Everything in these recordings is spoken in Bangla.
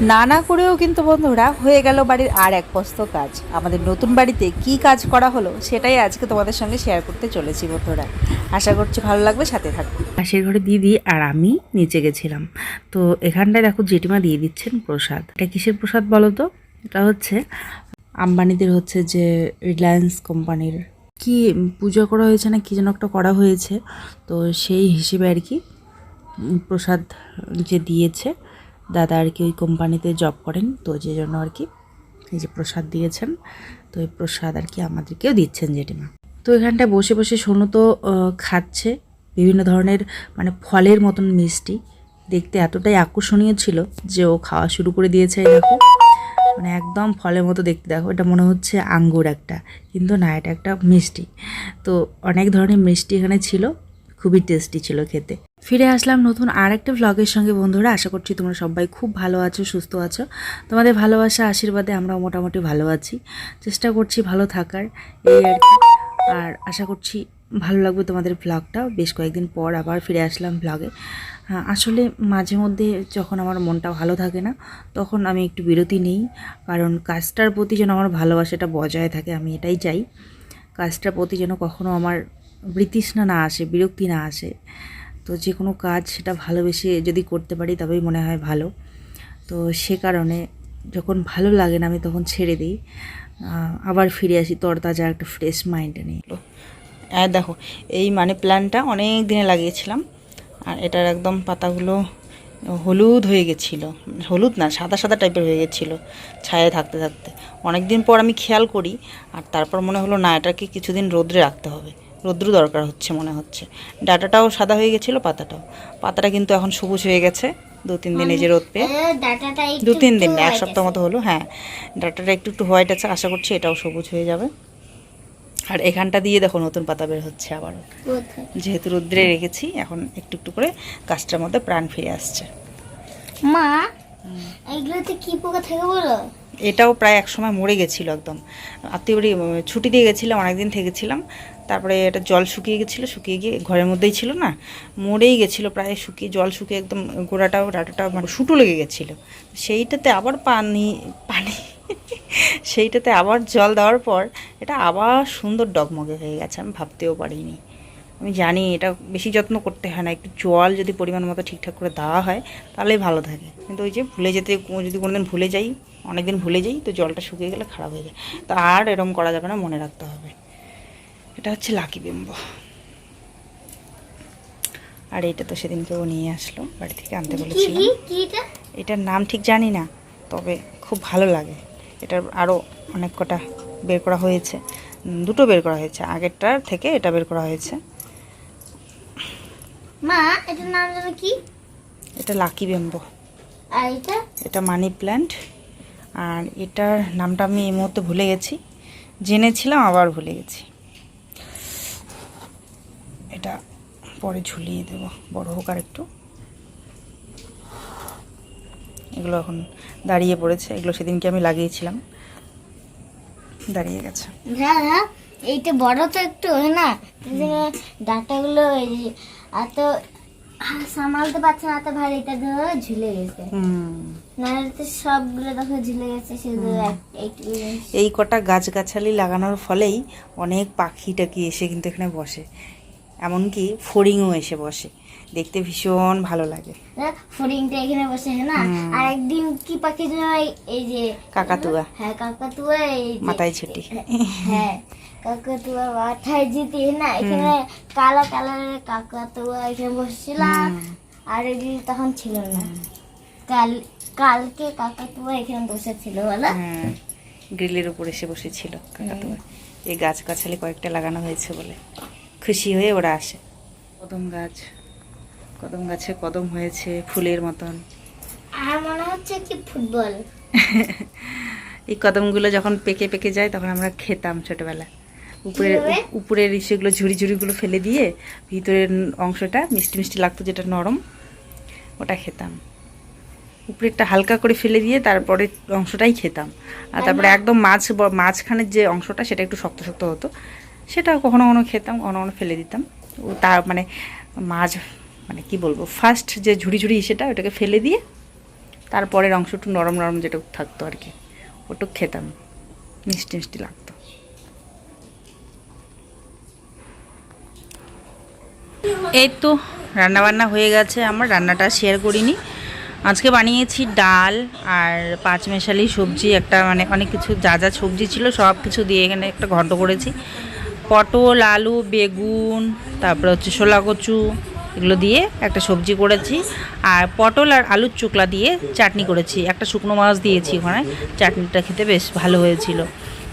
না না করেও কিন্তু বন্ধুরা হয়ে গেল বাড়ির আর এক পস্ত কাজ। আমাদের নতুন বাড়িতে কি কাজ করা হলো সেটাই আজকে তোমাদের সঙ্গে শেয়ার করতে চলেছি বন্ধুরা। আশা করছি ভালো লাগবে, সাথে থাকবে পাশের ঘরে দিদি আর আমি নিচে গেছিলাম। তো এখানটায় দেখো জেঠিমা দিয়ে দিচ্ছেন প্রসাদ। এটা কিসের প্রসাদ বলো তো? এটা হচ্ছে আম্বানিদের হচ্ছে যে রিলায়েন্স কোম্পানির। কি পুজো করা হয়েছে না কি যেন একটা করা হয়েছে। তো সেই হিসেবে আর কি প্রসাদ যে দিয়েছে। দাদা আর কি ওই কোম্পানিতে জব করেন, তো যে জন্য আর কি এই যে প্রসাদ দিয়েছেন, তো এই প্রসাদ আর কি আমাদেরকেও দিচ্ছেন জেঠিমা। তো এখানটায় বসে বসে সোনু তো খাচ্ছে, বিভিন্ন ধরনের মানে ফলের মতন মিষ্টি, দেখতে এতটাই আকর্ষণীয় ছিল যে ও খাওয়া শুরু করে দিয়েছে দেখো। মানে একদম ফলের মতো দেখতে, দেখো, এটা মনে হচ্ছে আঙ্গুর একটা, কিন্তু না, এটা একটা মিষ্টি। তো অনেক ধরনের মিষ্টি এখানে ছিল, খুবই টেস্টি ছিল খেতে। ফিরে আসলাম নতুন আর একটা ভ্লগের সঙ্গে। বন্ধুরা আশা করছি তোমরা সবাই খুব ভালো আছো সুস্থ আছো। তোমাদের ভালোবাসা আশীর্বাদে আমরাও মোটামুটি ভালো আছি। চেষ্টা করছি ভালো থাকার এই আর কি। আর আশা করছি ভালো লাগবে তোমাদের ভ্লগটা বেশ কয়েকদিন পর আবার ফিরে আসলাম ভ্লগে হ্যাঁ, আসলে মাঝে মধ্যে যখন আমার মনটা ভালো থাকে না তখন আমি একটু বিরতি নেই। কারণ কাজটার প্রতি যেন আমার ভালোবাসাটা বজায় থাকে আমি এটাই চাই। কাজটার প্রতি যেন কখনো আমার বৃতৃষ্ণা না আসে বিরক্তি না আসে। তো যে কোনো কাজ সেটা ভালোবেসে যদি করতে পারি তবেই মনে হয় ভালো। তো সে কারণে যখন ভালো লাগে না আমি তখন ছেড়ে দিই। আবার ফিরে আসি তরতাজা একটা ফ্রেশ মাইন্ডে নিয়ে। আর দেখো, এই মানি প্ল্যান্টটা অনেক দিনে লাগিয়েছিলাম। আর এটার একদম পাতাগুলো হলুদ হয়ে গেছিল। হলুদ না, সাদা সাদা টাইপের হয়ে গেছিল ছায়া থাকতে থাকতে। অনেক দিন পর আমি খেয়াল করি, আর তারপর মনে হলো না, এটাকে কিছুদিন রোদ্রে রাখতে হবে। রৌদ্র দরকার হচ্ছে মনে হচ্ছে। ডাটাটাও সাদা হয়ে গেছিল পাতাটাও। পাতাটা কিন্তু এখন সবুজ হয়ে গেছে দু তিন দিন এই যে রোদ পেয়ে। দু তিন দিন এক সপ্তাহ মতো হলো হ্যাঁ। ডাটাটা একটু একটু হোয়াইট আছে আশা করছি এটাও সবুজ হয়ে যাবে। আর এখানটা দিয়ে দেখো নতুন পাতা বের হচ্ছে আবারও। যেহেতু রোদ্রে রেখেছি এখন একটু একটু করে গাছটার মধ্যে প্রাণ ফিরে আসছে। মা এইগুলোতে কি পোকা থাকে বলো? এটাও প্রায় এক সময় মরে গেছিল একদম। আত্মীয় ছুটি দিয়ে গেছিলাম অনেকদিন থেকেছিলাম। তারপরে এটা জল শুকিয়ে গেছিল, শুকিয়ে গিয়ে ঘরের মধ্যেই ছিল না? মরেই গেছিল প্রায়, শুকিয়ে, জল শুকিয়ে একদম গোড়াটাও ডাটাটাও মানে শুটু লেগে গেছিল। সেইটাতে আবার পানি পানি, সেইটাতে আবার জল দেওয়ার পর এটা আবার সুন্দর ডগমগে হয়ে গেছে, আমি ভাবতেও পারিনি। আমি জানি এটা বেশি যত্ন করতে হয় না। একটু জল যদি পরিমাণ মতো ঠিকঠাক করে দেওয়া হয় তাহলেই ভালো থাকে। কিন্তু ওই যে ভুলে যেতে যদি কোনোদিন ভুলে যাই অনেকদিন ভুলে যাই তো জলটা শুকিয়ে গেলে খারাপ হয়ে যায়। তো আর এরম করা যাবে না মনে রাখতে হবে। এটা হচ্ছে লাকি বিম্ব। আর এটা তো সেদিনকে ও নিয়ে আসলো বাড়ি থেকে আনতে এটা? এটার নাম ঠিক জানি না তবে খুব ভালো লাগে। এটার আরও অনেক কটা বের করা হয়েছে। দুটো বের করা হয়েছে। আগেরটার থেকে এটা বের করা হয়েছে। মা এটার নাম জানো কি? এটা লাকি বেম্বো। আর এটা? এটা মানি প্ল্যান্ট। আর এটার নামটা আমি এই মুহূর্তে ভুলে গেছি। জেনেছিলাম আবার ভুলে গেছি। এটা পরে ঝুলিয়ে দেব। বড় হোক আর একটু। এগুলো এখন দাঁড়িয়ে পড়েছে। এগুলো সেদিনকে আমি লাগিয়েছিলাম। দাঁড়িয়ে গেছে। হ্যাঁ হ্যাঁ এইটা বড় তো একটু হ্যাঁ না? ডাটাগুলো এত সামালতে পারছে না এত ভারী এটা ধরো ঝুলে গেছে। নাহলে তো সবগুলো দেখো ঝুলে গেছে শুধু এই কটা গাছগাছালি লাগানোর ফলেই অনেক পাখি টাকি এসে কিন্তু এখানে বসে। এমনকি ফড়িংও এসে বসে। দেখতে ভীষণ ভালো লাগে। দেখ, ফড়িংটা এখানে বসে হ্যাঁ না? আর একদিন কি পাখি এই- এই যে কাকাতুয়া। হ্যাঁ কাকাতুয়া এই মাথায় ছুটি হ্যাঁ কাকাতুয়া মাথায় জিতে না? এখানে কালো কালারের কাকাতুয়া এখানে বসছিলাম। আর এগুলি তখন ছিল না। কাল কালকে কাকাতুয়া এখানে বসেছিল বলো। হ্যাঁ গ্রিলের উপর এসে বসেছিল কাকাতুয়া। এই গাছ গাছগাছালি কয়েকটা লাগানো হয়েছে বলে খুশি হয়ে ওরা আসে। প্রথম গাছ কদম গাছে কদম হয়েছে ফুলের মতন। আর মনে হচ্ছে কি ফুটবল। এই কদমগুলো যখন পেকে পেকে যায় তখন আমরা খেতাম ছোটবেলা। কীভাবে? উপরের ইসেগুলো ঝুড়ি ঝুড়িগুলো ফেলে দিয়ে ভিতরের অংশটা মিষ্টি মিষ্টি লাগতো যেটা নরম ওটা খেতাম। উপরেরটা হালকা করে ফেলে দিয়ে তারপরে অংশটাই খেতাম। আর তারপরে একদম মাছ মাঝখানের যে অংশটা সেটা একটু শক্ত শক্ত হতো। সেটা কখনো কখনো খেতাম কখনো কখনো ফেলে দিতাম। ও তার মানে মাছ মানে কি বলব ফার্স্ট যে ঝুড়ি ঝুড়ি সেটা ওটাকে ফেলে দিয়ে তারপরের অংশ একটু নরম নরম যেটা থাকতো আর কি, ওটুক খেতাম। মিষ্টি মিষ্টি লাগতো। এই তো রান্নাবান্না হয়ে গেছে, আমার রান্নাটা শেয়ার করিনি। আজকে বানিয়েছি ডাল আর পাঁচমেশালি সবজি, একটা মানে অনেক কিছু যা যা সবজি ছিল সব কিছু দিয়ে এখানে একটা ঘন্ট করেছি। পটল, আলু, বেগুন, তারপরে হচ্ছে শোলা কচু এগুলো দিয়ে একটা সবজি করেছি আর পটল আর আলুর চোকলা দিয়ে চাটনি করেছি। একটা শুকনো মাছ দিয়েছি ওখানে চাটনিটা খেতে বেশ ভালো হয়েছিল।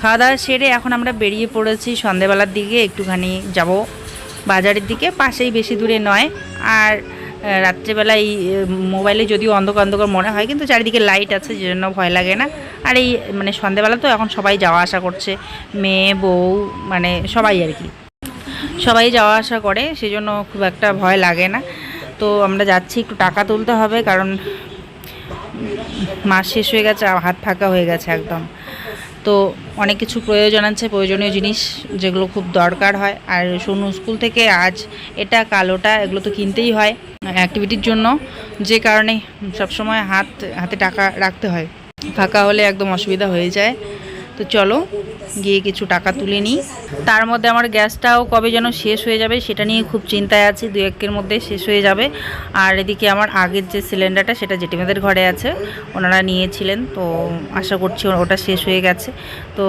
খাওয়া দাওয়া সেরে এখন আমরা বেরিয়ে পড়েছি সন্ধেবেলার দিকে একটুখানি যাব বাজারের দিকে পাশেই বেশি দূরে নয়। আর আহ, রাত্রেবেলা এই মোবাইলে যদিও অন্ধকার অন্ধকার মনে হয় কিন্তু চারিদিকে লাইট আছে যে জন্য ভয় লাগে না। আর এই মানে সন্ধেবেলা তো এখন সবাই যাওয়া আসা করছে মেয়ে বউ মানে সবাই আর কি। সবাই যাওয়া আসা করে, সেজন্য খুব একটা ভয় লাগে না। তো আমরা যাচ্ছি, একটু টাকা তুলতে হবে, কারণ মাস শেষ হয়ে গেছে, হাত ফাঁকা হয়ে গেছে একদম। তো অনেক কিছু প্রয়োজন আছে, প্রয়োজনীয় জিনিস যেগুলো খুব দরকার হয়। আর সোনু স্কুল থেকে আজ এটা কালোটা এগুলো তো কিনতেই হয় অ্যাক্টিভিটির জন্য। যে কারণে সবসময় হাত, হাতে টাকা রাখতে হয়। ফাঁকা হলে একদম অসুবিধা হয়ে যায়। তো চলো, গিয়ে কিছু টাকা তুলে নিই। তার মধ্যে আমার গ্যাসটাও কবে যেন শেষ হয়ে যাবে সেটা নিয়ে খুব চিন্তায় আছি, দু একের মধ্যে শেষ হয়ে যাবে। আর এদিকে আমার আগের যে সিলিন্ডারটা, সেটা জেঠিমাদের ঘরে আছে, ওনারা নিয়েছিলেন, তো আশা করছি ওটা শেষ হয়ে গেছে। তো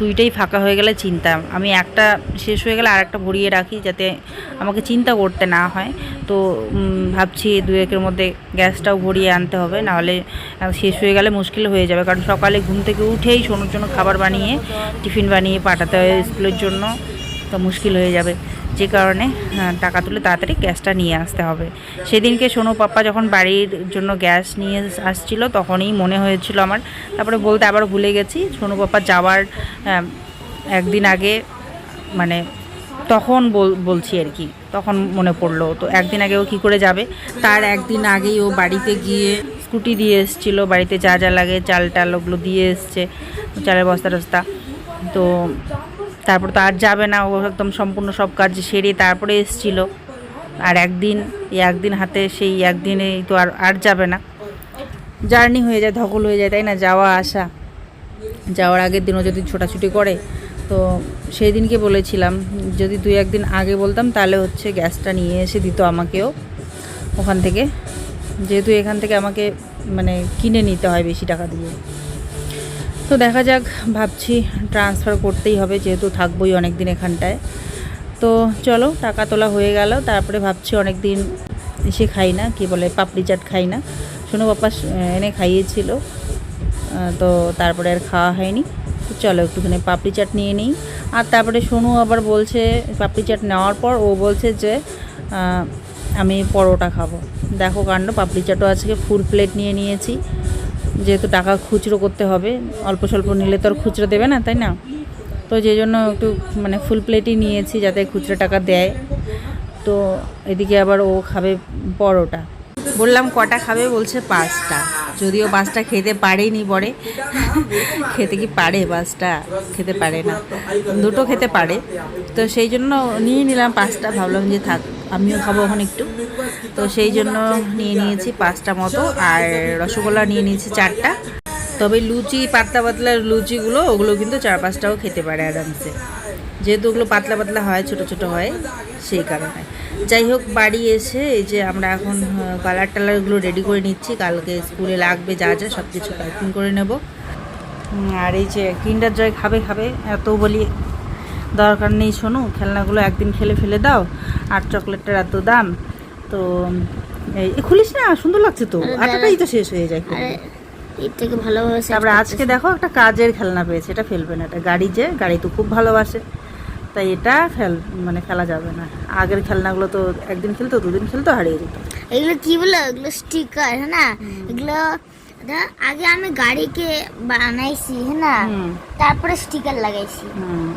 দুইটাই ফাঁকা হয়ে গেলে চিন্তা, আমি একটা শেষ হয়ে গেলে আর একটা ভরিয়ে রাখি যাতে আমাকে চিন্তা করতে না হয়। তো ভাবছি দু একের মধ্যে গ্যাসটাও ভরিয়ে আনতে হবে, নাহলে শেষ হয়ে গেলে মুশকিল হয়ে যাবে, কারণ সকালে ঘুম থেকে উঠেই সোনুর জন্য খাবার বানিয়ে, টিফিন বানিয়ে পাঠাতে হয় স্কুলের জন্য, তো মুশকিল হয়ে যাবে। যে কারণে টাকা তুলে তাড়াতাড়ি গ্যাসটা নিয়ে আসতে হবে। সেদিনকে সোনু পাপ্পা যখন বাড়ির জন্য গ্যাস নিয়ে আসছিল, তখনই মনে হয়েছিল আমার। তারপরে বলতে আবার ভুলে গেছি, সোনু পাপ্পা যাওয়ার একদিন আগে মানে তখন বল- বলছি আর কি, তখন মনে পড়ল। তো একদিন আগে ও কী করে যাবে, তার একদিন আগেই ও বাড়িতে গিয়ে স্কুটি দিয়ে এসেছিল, বাড়িতে যা যা লাগে, চাল টাল ওগুলো দিয়ে এসছে, চালের বস্তা টস্তা। তো তারপর তো আর যাবে না, ও একদম সম্পূর্ণ সব কাজ সেরে তারপরে এসছিল। আর একদিন, এই একদিন হাতে, সেই একদিনে তো আর আর যাবে না। জার্নি হয়ে যায়, ধকল হয়ে যায়, তাই না? যাওয়া আসা। যাওয়ার আগের দিনও যদি ছোটাছুটি করে, তো সেই দিনকে বলেছিলাম, যদি দুই একদিন আগে বলতাম, তাহলে হচ্ছে গ্যাসটা নিয়ে এসে দিত আমাকেও ওখান থেকে। যেহেতু এখান থেকে আমাকে মানে কিনে নিতে হয় বেশি টাকা দিয়ে। তো দেখা যাক, ভাবছি ট্রান্সফার করতেই হবে, যেহেতু থাকবোই অনেক দিন এখানটায়। তো চলো, টাকা তোলা হয়ে গেল, তারপরে ভাবছি অনেক দিন এসে খাই না, কি বলে, পাপড়ি চাট খাই না। শোনো বাপ্পা এনে খাইয়েছিল তো তারপরে আর খাওয়া হয়নি। তো চলো, একটুখানি পাপড়ি চাট নিয়ে নিই। আর তারপরে সোনু আবার বলছে, পাপড়ি চাট নেওয়ার পর ও বলছে যে আমি পরোটা খাব। দেখো কাণ্ড, পাপড়ি চাটও আজকে ফুল প্লেট নিয়ে নিয়েছি। যেহেতু টাকা খুচরো করতে হবে, অল্প স্বল্প নিলে তো আর খুচরো দেবে না, তাই না? তো যে জন্য একটু মানে ফুল প্লেটই নিয়েছি যাতে খুচরো টাকা দেয়। তো এদিকে আবার ও খাবে পরোটা। বললাম, কটা খাবে? বলছে, পাঁচটা। যদিও পাঁচটা খেতে পারেনি পরে। খেতে কি পারে পাঁচটা? খেতে পারে না। দুটো খেতে পারে। তো সেই জন্য নিয়ে নিলাম পাঁচটা। ভাবলাম যে থাক আমিও খাব এখন একটু। তো সেই জন্য নিয়ে নিয়েছি পাঁচটা মতো, আর রসগোল্লা নিয়ে নিয়েছি চারটা। তবে লুচি, পাতলা পাতলা লুচিগুলো, ওগুলো কিন্তু চার পাঁচটাও খেতে পারে আরামসে। যেহেতু ওগুলো পাতলা পাতলা হয়, ছোট ছোট হয়, সেই কারণে। যাই হোক, বাড়ি এসে এই যে আমরা এখন কালার টালারগুলো রেডি করে নিচ্ছি। কালকে স্কুলে লাগবে যা যা সব কিছু প্যাকিং করে নেব। আর এই যে কিন্ডার জয় খাবে খাবে, এত বলি দরকার নেই শোনো। খেলনাগুলো একদিন খেলে ফেলে দাও। আর চকলেটটার এত দাম। তো এই এ, খুলিস না? সুন্দর লাগছে তো। আটাটাই তো শেষ হয়ে যায় খুলে। এর থেকে ভালোভাবে তারপরে আজকে দেখো একটা কাজের খেলনা পেয়েছে। এটা ফেলবে না এটা গাড়ি যে গাড়ি তো খুব ভালোবাসে। তাই এটা ফেল মানে ফেলা যাবে না। আগের খেলনাগুলো তো একদিন খেলতো দুদিন খেলতো হারিয়ে যেত। এগুলো কি বলে? এগুলো স্টিকার হ্যাঁ না? এগুলো ধর, আগে আমি গাড়িকে বানাইছি হ্যাঁ না? তারপরে স্টিকার লাগাইছি। হুম।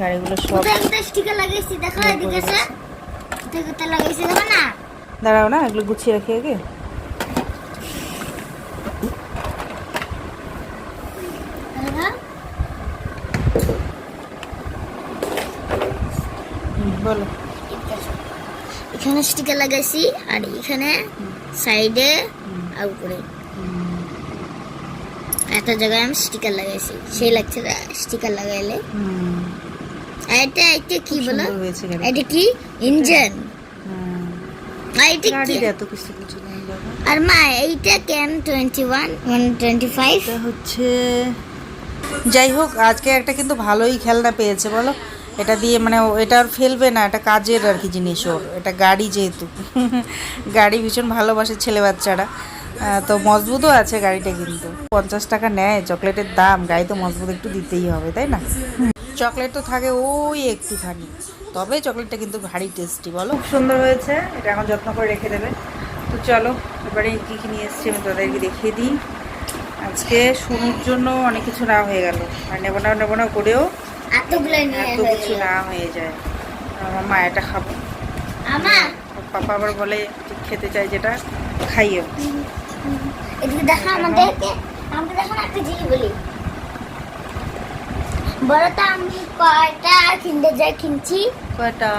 গাড়িগুলো সব দাঁড়াও না এগুলো গুছিয়ে রাখি আগে। বলো। এখানে স্টিকার লাগাইছি আর এখানে সাইডে আর উপরে। এত জায়গায় আমি স্টিকার লাগাইছি। সেই লাগছে স্টিকার লাগাইলে। এটা এটা কি বলো? এটা কি? ইঞ্জিন। আর মা এইটা কেন টোয়েন্টি ওয়ান মানে টোয়েন্টি ফাইভ হচ্ছে যাই হোক আজকে একটা কিন্তু ভালোই খেলনা পেয়েছে বলো। এটা দিয়ে মানে এটা আর ফেলবে না এটা কাজের আর কি জিনিস ওর। এটা গাড়ি যেহেতু। গাড়ি ভীষণ ভালোবাসে ছেলে বাচ্চারা তো মজবুতও আছে গাড়িটা কিন্তু। পঞ্চাশ টাকা নেয় চকলেটের দাম। গাড়ি তো মজবুত একটু দিতেই হবে তাই না? চকলেট তো থাকে ওই একটুখানি। তবে চকলেটটা কিন্তু ভারী টেস্টি বলো। খুব সুন্দর হয়েছে এটা এখন যত্ন করে রেখে দেবে। তো চলো এবারে কী কী নিয়ে এসেছি আমি তাদেরকে দেখিয়ে দিই। আজকে শুরুর জন্য অনেক কিছু না হয়ে গেল। আর নেব না নেব না করেও এত কিছু না হয়ে যায়। আমার মা এটা খাব। পাপা আবার বলে খেতে চাই যেটা খাইও। এদিকে দেখো আমাদেরকে আমাকে দেখো একটা জিনিস বলি। বড়টা আমি কয়টা কিনতে যাই কিনছি? কয়টা?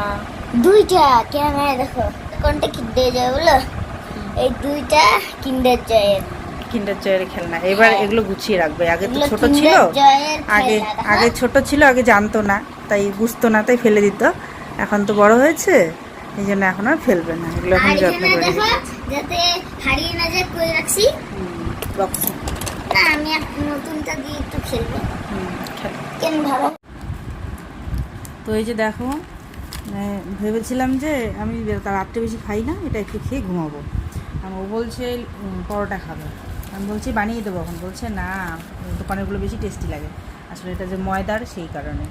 দুইটা। ক্যামেরা দেখো কোনটা কিনতে যায় বলো? এই দুইটা কিন্ডার জয়ের কিন্ডার জয়ের খেলনা। এবার হ্যাঁ। এগুলো গুছিয়ে রাখবে। আগে তো ছোট ছিল আগে আগে ছোট ছিল আগে জানতো না তাই বুঝতো না তাই ফেলে দিত। এখন তো বড় হয়েছে। এই জন্য এখন আর ফেলবে না এগুলো এখন যত্ন করে। যাতে হারিয়ে না যায় কই রাখছি। না আমি নতুনটা দিয়ে একটু খেলব কেন ভালো? তো এই যে দেখো মানে ভেবেছিলাম যে আমি তার রাত্রে বেশি খাই না এটা একটু খেয়ে ঘুমাবো। আর ও বলছে পরোটা খাবে। আমি বলছি বানিয়ে দেবো এখন। বলছে না দোকানেরগুলো বেশি টেস্টি লাগে। আসলে এটা যে ময়দার সেই কারণে।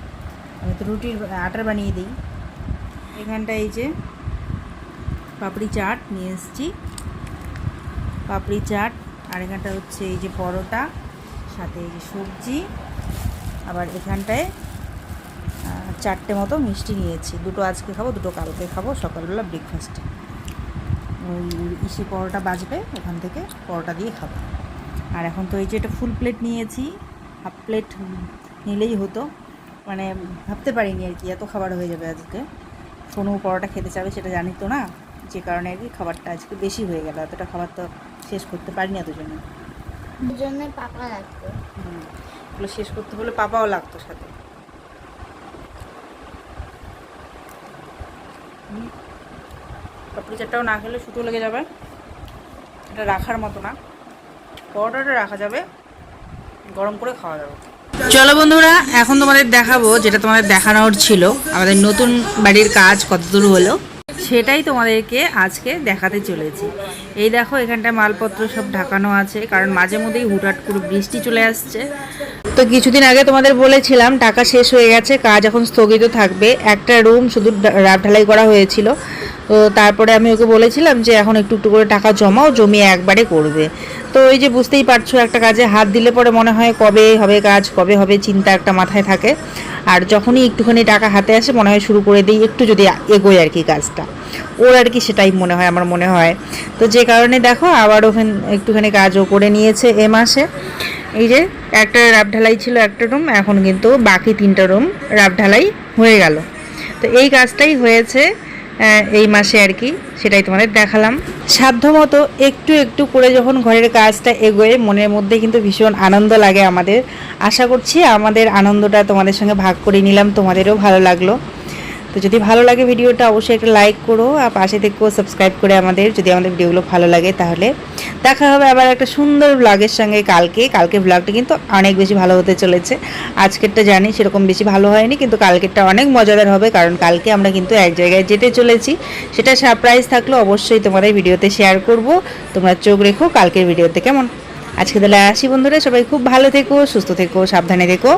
আমি তো রুটির আটার বানিয়ে দিই। এখানটা এই যে পাপড়ি চাট নিয়ে এসেছি। পাপড়ি চাট আর এখানটা হচ্ছে এই যে পরোটা, সাথে এই যে সবজি। আবার এখানটায় চারটে মতো মিষ্টি নিয়েছি। দুটো আজকে খাব, দুটো কালকে খাব, সকালবেলা ব্রেকফাস্টে ওই ইসি পরোটা বাজবে, ওখান থেকে পরোটা দিয়ে খাব। আর এখন তো এই যে এটা ফুল প্লেট নিয়েছি হাফ প্লেট নিলেই হতো। মানে ভাবতে পারিনি আর কি, এত খাবার হয়ে যাবে আজকে। সোনু পরোটা খেতে চাবে সেটা জানি তো না। যে কারণে আর কি খাবারটা আজকে বেশি হয়ে গেল। এতটা খাবার তো শেষ করতে পারিনি এতজনে দুজনে হুম, এগুলো শেষ করতে হলে পাপাও লাগতো সাথে। পাপড়ি চারটাও না খেলে শুটো লেগে যাবে। এটা রাখার মতো না। পরোটাটা রাখা যাবে। গরম করে খাওয়া যাবে। চলো বন্ধুরা এখন তোমাদের দেখাবো যেটা তোমাদের দেখানোর ছিল। আমাদের নতুন বাড়ির কাজ কতদূর হলো। সেটাই তোমাদেরকে আজকে দেখাতে চলেছি। এই দেখো এখানটায় মালপত্র সব ঢাকানো আছে, কারণ মাঝে মধ্যেই হুটহাট করে বৃষ্টি চলে আসছে। তো কিছুদিন আগে তোমাদের বলেছিলাম, টাকা শেষ হয়ে গেছে, কাজ এখন স্থগিত থাকবে। একটা রুম শুধু রাত ঢালাই করা হয়েছিল। তো তারপরে আমি ওকে বলেছিলাম যে এখন একটু একটু করে টাকা জমাও, জমিয়ে একবারে করবে। তো এই যে বুঝতেই পারছ, একটা কাজে হাত দিলে পরে মনে হয় কবে হবে কাজ, কবে হবে চিন্তা একটা মাথায় থাকে। আর যখনই একটুখানি টাকা হাতে আসে, মনে হয় শুরু করে দিই, একটু যদি এগোয় আর কি কাজটা। ওর আর কি সেটাই মনে হয়, আমার মনে হয়। তো যে কারণে দেখো, আবার ওখান একটুখানি কাজও করে নিয়েছে এ মাসে। এই যে, একটা রাব ঢালাই ছিল একটা রুম, এখন কিন্তু বাকি তিনটা রুম রাব ঢালাই হয়ে গেল। তো এই কাজটাই হয়েছে। এই মাসে আর কি, সেটাই তোমাদের দেখালাম। সাধ্যমতো একটু একটু করে যখন ঘরের কাজটা এগোয়, মনের মধ্যে কিন্তু ভীষণ আনন্দ লাগে আমাদের। আশা করছি আমাদের আনন্দটা তোমাদের সঙ্গে ভাগ করে নিলাম, তোমাদেরও ভালো লাগল। তো যদি ভালো লাগে ভিডিওটা, অবশ্যই একটা লাইক করো আর পাশে থেকেও সাবস্ক্রাইব করে আমাদের। যদি আমাদের ভিডিওগুলো ভালো লাগে তাহলে দেখা হবে আবার একটা সুন্দর ব্লগের সঙ্গে কালকে। কালকের ব্লগটা কিন্তু অনেক বেশি ভালো হতে চলেছে। আজকেরটা জানি সেরকম বেশি ভালো হয়নি, কিন্তু কালকেরটা অনেক মজাদার হবে, কারণ কালকে আমরা কিন্তু এক জায়গায় যেতে চলেছি। সেটা সারপ্রাইজ থাকল, অবশ্যই তোমাদের ভিডিওতে শেয়ার করব। তোমরা চোখ রেখো কালকের ভিডিওতে কেমন? আজকে তাহলে আসি বন্ধুরা, সবাই খুব ভালো থেকো, সুস্থ থেকো, সাবধানে থেকো।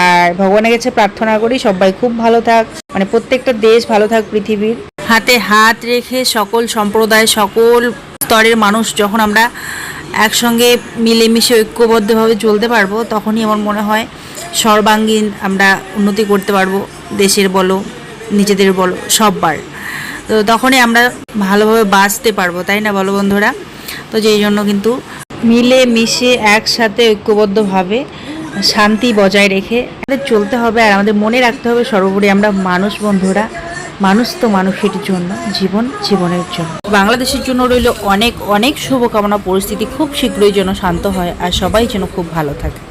আর ভগবানের কাছে প্রার্থনা করি সবাই খুব ভালো থাক। মানে প্রত্যেকটা দেশ ভালো থাক পৃথিবীর। হাতে হাত রেখে সকল সম্প্রদায়, সকল স্তরের মানুষ যখন আমরা একসঙ্গে মিলেমিশে ঐক্যবদ্ধভাবে চলতে পারব, তখনই আমার মনে হয় সর্বাঙ্গীন আমরা উন্নতি করতে পারব, দেশের বলো, নিজেদের বলো, সববার। তো তখনই আমরা ভালোভাবে বাঁচতে পারব, তাই না বলো বন্ধুরা? তো যেই জন্য কিন্তু মিলে মিশে একসাথে ঐক্যবদ্ধভাবে শান্তি বজায় রেখে আমাদের চলতে হবে আর আমাদের মনে রাখতে হবে সর্বোপরি আমরা মানুষ বন্ধুরা। মানুষ তো মানুষের জন্য, জীবন জীবনের জন্য। বাংলাদেশের জন্য রইল অনেক অনেক শুভকামনা। পরিস্থিতি খুব শীঘ্রই যেন শান্ত হয় আর সবাই যেন খুব ভালো থাকে।